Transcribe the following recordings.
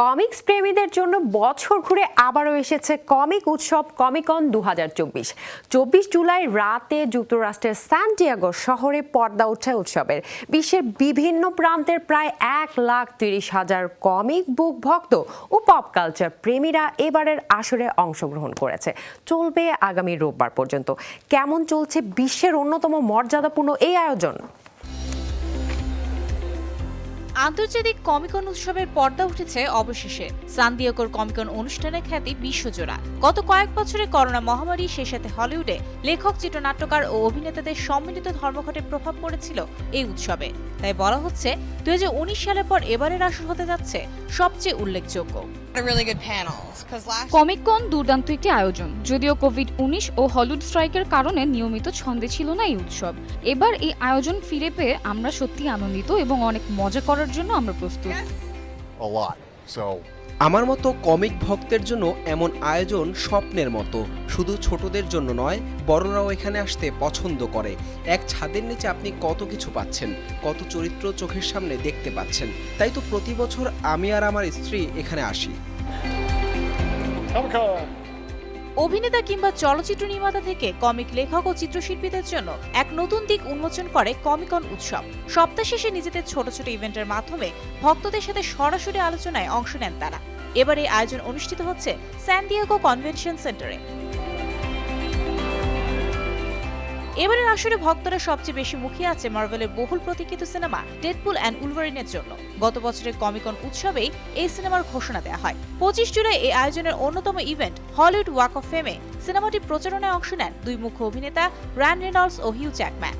Comics প্রেমীদের জন্য বছর ঘুরে আবারও এসেছে কমিক উৎসব কমিকন দু হাজার চব্বিশ। চব্বিশ জুলাই রাতে যুক্তরাষ্ট্রের সান্টিয়াগো শহরে পর্দা উঠছে উৎসবের। বিশ্বের বিভিন্ন প্রান্তের প্রায় এক লাখ তিরিশ হাজার কমিক বুক ভক্ত ও পপ কালচার প্রেমীরা এবারের আসরে অংশগ্রহণ করেছে। চলবে আগামী রোববার পর্যন্ত। কেমন চলছে বিশ্বের অন্যতম মর্যাদাপূর্ণ এই আয়োজন? আন্তর্জাতিক কমিকন উৎসবের পর্দা উঠেছে অবশেষে। সানদিয়াগোর কমিকন অনুষ্ঠানে খ্যাতি বিশ্বজোড়া। গত কয়েক বছরে করোনা মহামারী সে সাথে হলিউডে লেখক, চিত্রনাট্যকার ও অভিনেতাদের সম্মিলিত ধর্মঘটে প্রভাব পড়েছিল এই উৎসবে। তাই বলা হচ্ছে, দুই হাজার উনিশ সালের পর এবারের আসর হতে যাচ্ছে সবচেয়ে উল্লেখযোগ্য। Of really good panels because last comic con দুর্দান্ত একটি আয়োজন যদিও কোভিড উনিশ ও হলিউড স্ট্রাইকের কারণে নিয়মিত ছন্দে ছিল না এই উৎসব। এবার এই আয়োজন ফিরে পেয়ে আমরা সত্যি আনন্দিত এবং অনেক মজা করার জন্য আমরা প্রস্তুত। আমার মতো কমিক ভক্তের জন্য এমন আয়োজন স্বপ্নের মতো। শুধু ছোটদের জন্য নয় বড়রাও এখানে আসতে পছন্দ করে। এক ছাদের নিচে আপনি কত কিছু পাচ্ছেন কত চরিত্র চোখের সামনে দেখতে পাচ্ছেন তাই তো প্রতি বছর আমি আর আমার স্ত্রী এখানে আসি. অভিনেতা কিংবা চলচ্চিত্র নির্মাতা থেকে কমিক লেখক ও চিত্রশিল্পীদের জন্য এক নতুন দিক উন্মোচন করে কমিকন উৎসব। সপ্তাহ শেষে নিজেদের ছোট ছোট ইভেন্টের মাধ্যমে ভক্তদের সাথে সরাসরি আলোচনায় অংশ নেন তারা। এবার এই আয়োজন অনুষ্ঠিত হচ্ছে স্যান স্যান্ডিয়াগো কনভেনশন সেন্টারে এবারের আসরে ভক্তরা সবচেয়ে বেশি মুখিয়ে আছে মার্ভেলের বহুল প্রতীক্ষিত সিনেমা ডেডপুল অ্যান্ড উলভারিনের জন্য। গত বছরের কমিকন উৎসবেই এই সিনেমার ঘোষণা দেওয়া হয়। পঁচিশ জুলাই এই আয়োজনের অন্যতম ইভেন্ট হলিউড ওয়াক অফ ফেমে। সিনেমাটি প্রচারণায় অংশ নেন দুই মুখ্য অভিনেতা র্যান রেনল্ডস ও হিউ জ্যাকম্যান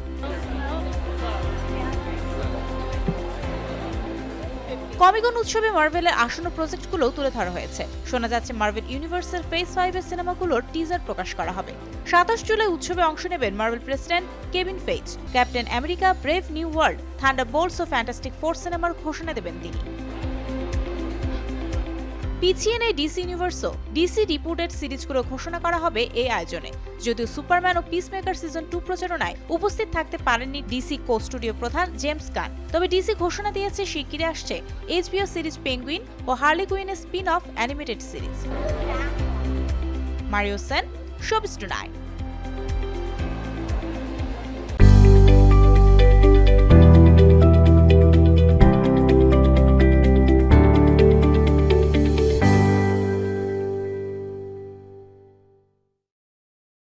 কমিকন উৎসবে মার্ভেলের আসন্ন প্রজেক্টগুলোও তুলে ধরা হয়েছে। শোনা যাচ্ছে মার্ভেল ইউনিভার্সের ফেস ফাইভের সিনেমাগুলোর টিজার প্রকাশ করা হবে। সাতাশ জুলাই উৎসবে অংশ নেবেন Marvel president Kevin Feige Captain America Brave New World Thunderbolts Bolts ও ফ্যান্টাস্টিক ফোর সিনেমার ঘোষণা দেবেন তিনি। পিছিয়ে নেই ডিসি ইউনিভার্সও ডিসি রিপোর্টেড সিরিজগুলো ঘোষণা করা হবে এই আয়োজনে। যদিও সুপারম্যান ও পিসমেকার সিজন টু প্রচারণায় উপস্থিত থাকতে পারেননি ডিসি কো স্টুডিও প্রধান জেমস কান তবে ডিসি ঘোষণা দিয়েছে, শিগগিরই আসছে এইচবিও সিরিজ পেঙ্গুইন ও Harley কুইনের spin off animated series Mario Sen showbiz two